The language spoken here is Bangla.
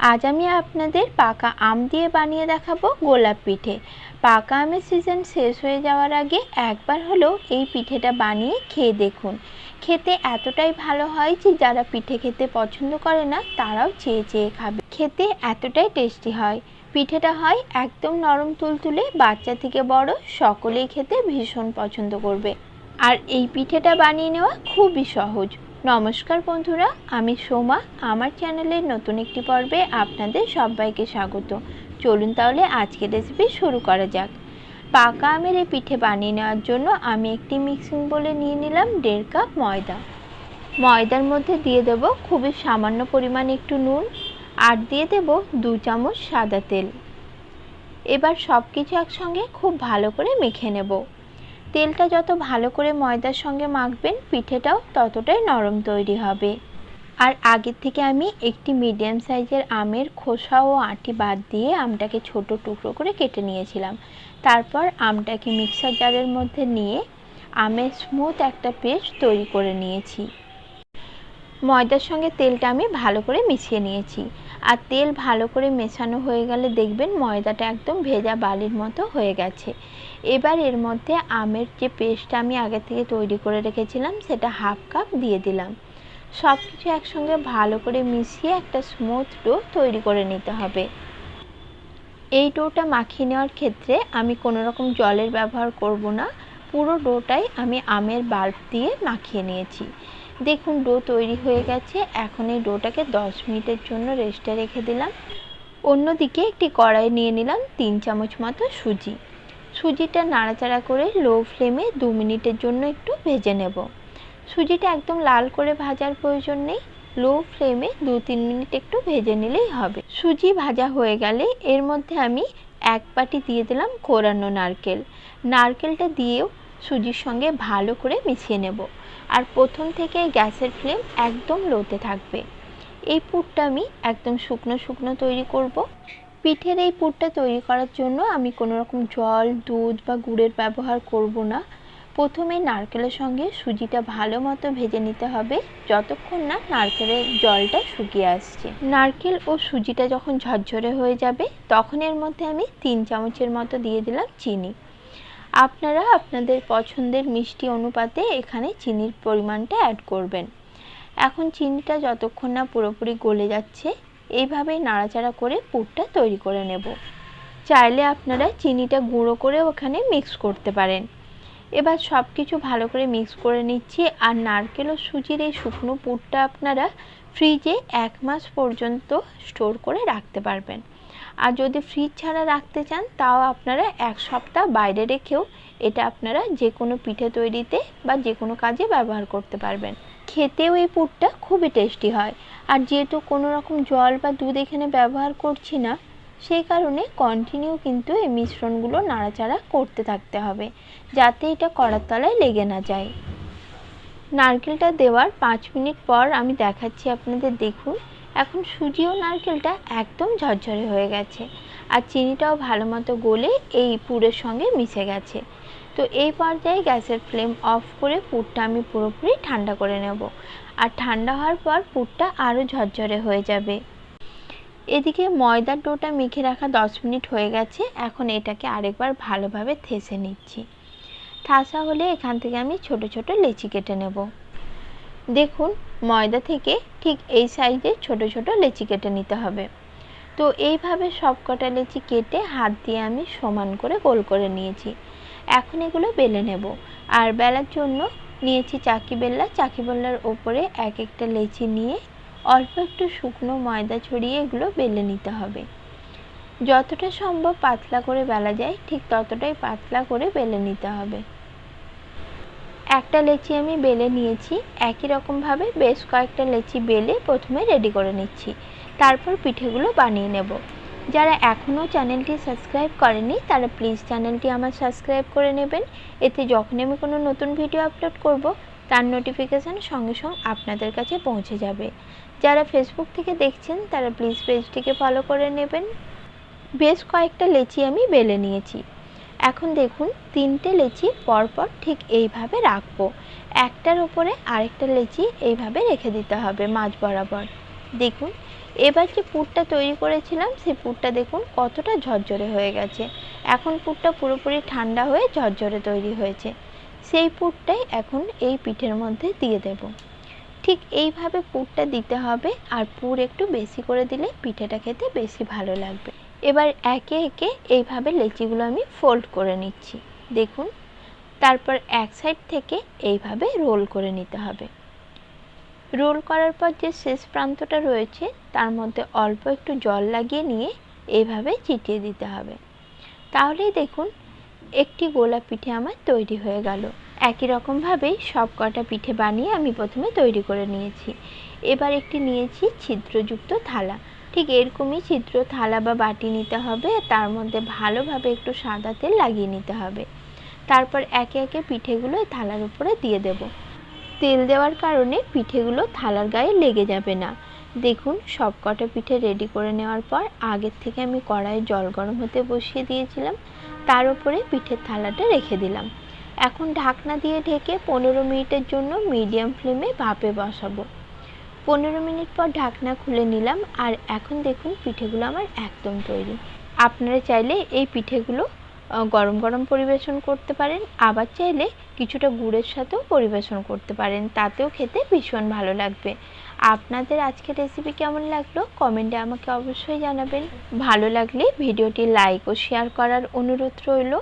আজ আমি আপনাদের পাকা আম দিয়ে বানিয়ে দেখাবো গোলাপ পিঠে। পাকা আমের সিজন শেষ হয়ে যাওয়ার আগে একবার হলেও এই পিঠেটা বানিয়ে খেয়ে দেখুন। খেতে এতটাই ভালো হয় যে যারা পিঠে খেতে পছন্দ করে না, তারাও চেয়ে চেয়ে খাবে। খেতে এতটাই টেস্টি হয়। পিঠেটা হয় একদম নরম তুলতুলে, বাচ্চা থেকে বড়, সকলেই খেতে ভীষণ পছন্দ করবে। আর এই পিঠেটা বানিয়ে নেওয়া খুবই সহজ। নমস্কার বন্ধুরা, আমি সোমা। আমার চ্যানেলের নতুন একটি পর্বে আপনাদের সবাইকে স্বাগত। চলুন তাহলে আজকের রেসিপি শুরু করা যাক। পাকা আমের এই পিঠে বানিয়ে নেওয়ার জন্য আমি একটি মিক্সিং বলে নিয়ে নিলাম দেড় কাপ ময়দা। ময়দার মধ্যে দিয়ে দেব খুবই সামান্য পরিমাণে একটু নুন আর দিয়ে দেব দু চামচ সাদা তেল। এবার সব কিছু একসঙ্গে খুব ভালো করে মেখে নেব। তেলটা যত ভালো করে ময়দার সঙ্গে মাখবেন, পিঠেটাও ততটাই নরম তৈরি হবে। আর আগের থেকে আমি একটি মিডিয়াম সাইজের আমের খোসা ও আটি বাদ দিয়ে আমটাকে ছোট টুকরো করে কেটে নিয়েছিলাম। তারপর আমটাকে মিক্সার জারের মধ্যে নিয়ে আমের স্মুথ একটা পেস্ট তৈরি করে নিয়েছি। ময়দার সঙ্গে তেলটা আমি ভালো করে মিশিয়ে নিয়েছি। আর তেল ভালো করে মেশানো হয়ে গেলে দেখবেন ময়দাটা একদম ভেজা বালির মতো হয়ে গেছে। এবার এর মধ্যে আমের যে পেস্টটা আমি আগে থেকে তৈরি করে রেখেছিলাম, সেটা হাফ কাপ দিয়ে দিলাম। সব কিছু একসঙ্গে ভালো করে মিশিয়ে একটা স্মুথ ডো তৈরি করে নিতে হবে। এই ডোটা মাখিয়ে নেওয়ার ক্ষেত্রে আমি কোনো রকম জলের ব্যবহার করব না। পুরো ডোটাই আমি আমের বাল্ব দিয়ে মাখিয়ে নিয়েছি। দেখুন, ডো তৈরি হয়ে গেছে। এখন এই ডোটাকে দশ মিনিটের জন্য রেস্টে রেখে দিলাম। অন্যদিকে একটি কড়াই নিয়ে নিলাম তিন চামচ মতো সুজি। সুজিটা নাড়াচাড়া করে লো ফ্লেমে দু মিনিটের জন্য একটু ভেজে নেব। সুজিটা একদম লাল করে ভাজার প্রয়োজন নেই। লো ফ্লেমে দু তিন মিনিট একটু ভেজে নিলেই হবে। সুজি ভাজা হয়ে গেলে এর মধ্যে আমি এক পাটি দিয়ে দিলাম কোরানো নারকেল। নারকেলটা দিয়েও সুজির সঙ্গে ভালো করে মিশিয়ে নেব। আর প্রথম থেকে গ্যাসের ফ্লেম একদম লোতে থাকবে। এই পুরটা আমি একদম শুকনো শুকনো তৈরি করব। পিঠের এই পুরটা তৈরি করার জন্য আমি কোনো রকম জল, দুধ বা গুড়ের ব্যবহার করব না। প্রথমে নারকেলের সঙ্গে সুজিটা ভালো মতো ভেজে নিতে হবে, যতক্ষণ না নারকেলের জলটা শুকিয়ে আসছে। নারকেল ও সুজিটা যখন ঝরঝরে হয়ে যাবে, তখন এর মধ্যে আমি তিন চামচের মতো দিয়ে দিলাম চিনি। আপনারা আপনাদের পছন্দের মিষ্টি অনুপাতে এখানে চিনির পরিমাণটা অ্যাড করবেন। এখন চিনিটা যতক্ষণ না পুরোপুরি গলে যাচ্ছে এইভাবেই নাড়াচাড়া করে পুরটা তৈরি করে নেব। চাইলে আপনারা চিনিটা গুঁড়ো করে ওখানে মিক্স করতে পারেন। এবার সব কিছু ভালো করে মিক্স করে নিচ্ছি, আর নারকেল ও সুজির এই শুকনো পুরটা আপনারা ফ্রিজে এক মাস পর্যন্ত স্টোর করে রাখতে পারবেন। আর যদি ফ্রিজ ছাড়া রাখতে চান, তাও আপনারা এক সপ্তাহ বাইরে রেখেও এটা আপনারা যে কোনো পিঠে তৈরিতে বা যে কোনো কাজে ব্যবহার করতে পারবেন। খেতেও এই পুরটা খুবই টেস্টি হয়। আর যেহেতু কোনো রকম জল বা দুধ এখানে ব্যবহার করছি না, সেই কারণে কন্টিনিউ কিন্তু এই মিশ্রণগুলো নাড়াচাড়া করতে থাকতে হবে, যাতে এটা কড়ার তলায় লেগে না যায়। নারকেলটা দেওয়ার পাঁচ মিনিট পর আমি দেখাচ্ছি আপনাদের দেখুন। এখন সুজি ও নারকেলটা একদম ঝরঝরে হয়ে গেছে আর চিনিটাও ভালো মতো গলে এই পুরের সঙ্গে মিশে গেছে। তো এই পর্যায়ে গ্যাসের ফ্লেম অফ করে পুরটা আমি পুরোপুরি ঠান্ডা করে নেব আর ঠান্ডা হওয়ার পর পুরটা আরও ঝরঝরে হয়ে যাবে। এদিকে ময়দার ডোটা মেখে রাখা দশ মিনিট হয়ে গেছে, এখন এটাকে আরেকবার ভালোভাবে থেসে নিচ্ছি। ঠাসা হলে এখান থেকে আমি ছোট ছোট লেচি কেটে নেব। দেখুন, ময়দা থেকে ঠিক এই সাইজে ছোট ছোট লেচি কেটে নিতে হবে। তো এইভাবে সব কটা লেচি কেটে হাত দিয়ে আমি সমান করে গোল করে নিয়েছি। এখন এগুলো বেলে নেব। আর বেলার জন্য নিয়েছি চাকি বেল্লা। চাকি বেল্লার ওপরে এক একটা লেচি নিয়ে অল্প একটু শুকনো ময়দা ছড়িয়ে এগুলো বেলে নিতে হবে। যতটা সম্ভব পাতলা করে বেলা যায়, ঠিক ততটাই পাতলা করে বেলে নিতে হবে। একটা লেচি আমি বেলে নিয়েছি, একই রকমভাবে বেশ কয়েকটা লেচি বেলে প্রথমে রেডি করে নিচ্ছি। তারপর পিঠেগুলো বানিয়ে নেব। যারা এখনও চ্যানেলটি সাবস্ক্রাইব করেনি, তারা প্লিজ চ্যানেলটি আমার সাবস্ক্রাইব করে নেবেন। এতে যখন আমি কোনো নতুন ভিডিও আপলোড করব, তার নোটিফিকেশান সঙ্গে সঙ্গে আপনাদের কাছে পৌঁছে যাবে। যারা ফেসবুক থেকে দেখছেন, তারা প্লিজ পেজটিকে ফলো করে নেবেন। বেশ কয়েকটা লেচি আমি বেলে নিয়েছি। এখন দেখুন, তিনটে লেচি পরপর ঠিক এইভাবে রাখব। একটার উপরে আরেকটা লেচি এইভাবে রেখে দিতে হবে মাঝ বরাবর। দেখুন, এবার যে পুরটা তৈরি করেছিলাম সেই পুরটা দেখুন কতটা ঝরঝরে হয়ে গেছে। এখন পুরটা পুরোপুরি ঠান্ডা হয়ে ঝরঝরে তৈরি হয়েছে। সেই পুরটাই এখন এই পিঠের মধ্যে দিয়ে দেব। ঠিক এইভাবে পুরটা দিতে হবে আর পুর একটু বেশি করে দিলে পিঠেটা খেতে বেশি ভালো লাগবে। এবার একে একে এইভাবে লেচিগুলো আমি ফোল্ড করে নিচ্ছি। দেখুন, তারপর এক সাইড থেকে এইভাবে রোল করে নিতে হবে। রোল করার পর যে শেষ প্রান্তটা রয়েছে, তার মধ্যে অল্প একটু জল লাগিয়ে নিয়ে এইভাবে চিটিয়ে দিতে হবে। তাহলেই দেখুন, একটি গোলা পিঠে আমার তৈরি হয়ে গেল। একই রকমভাবেই সব কটা পিঠে বানিয়ে আমি প্রথমে তৈরি করে নিয়েছি। এবার একটি নিয়েছি ছিদ্রযুক্ত থালা। ঠিক এরকমই ছিদ্র, থালা বা বাটি নিতে হবে। তার মধ্যে ভালোভাবে একটু সাদা তেল লাগিয়ে নিতে হবে। তারপর একে একে পিঠেগুলো থালার উপরে দিয়ে দেব। তেল দেওয়ার কারণে পিঠেগুলো থালার গায়ে লেগে যাবে না। দেখুন সব কটা পিঠে রেডি করে নেওয়ার পর আগের থেকে আমি কড়াইয়ে জল গরম হতে বসিয়ে দিয়েছিলাম। তার উপরে পিঠের থালাটা রেখে দিলাম। এখন ঢাকনা দিয়ে ঢেকে পনেরো মিনিটের জন্য মিডিয়াম ফ্লেমে ভাপে বসাবো। পনেরো মিনিট পর ঢাকনা খুলে নিলাম আর এখন দেখুন পিঠেগুলো আমার একদম তৈরি। আপনারা চাইলে এই পিঠেগুলো গরম গরম পরিবেশন করতে পারেন, আবার চাইলে কিছুটা গুড়ের সাথেও পরিবেশন করতে পারেন, তাতেও খেতে ভীষণ ভালো লাগবে। আপনাদের আজকের রেসিপি কেমন লাগল? কমেন্টে আমাকে অবশ্যই জানাবেন। ভালো লাগলে ভিডিওটি লাইক ও শেয়ার করার অনুরোধ রইল।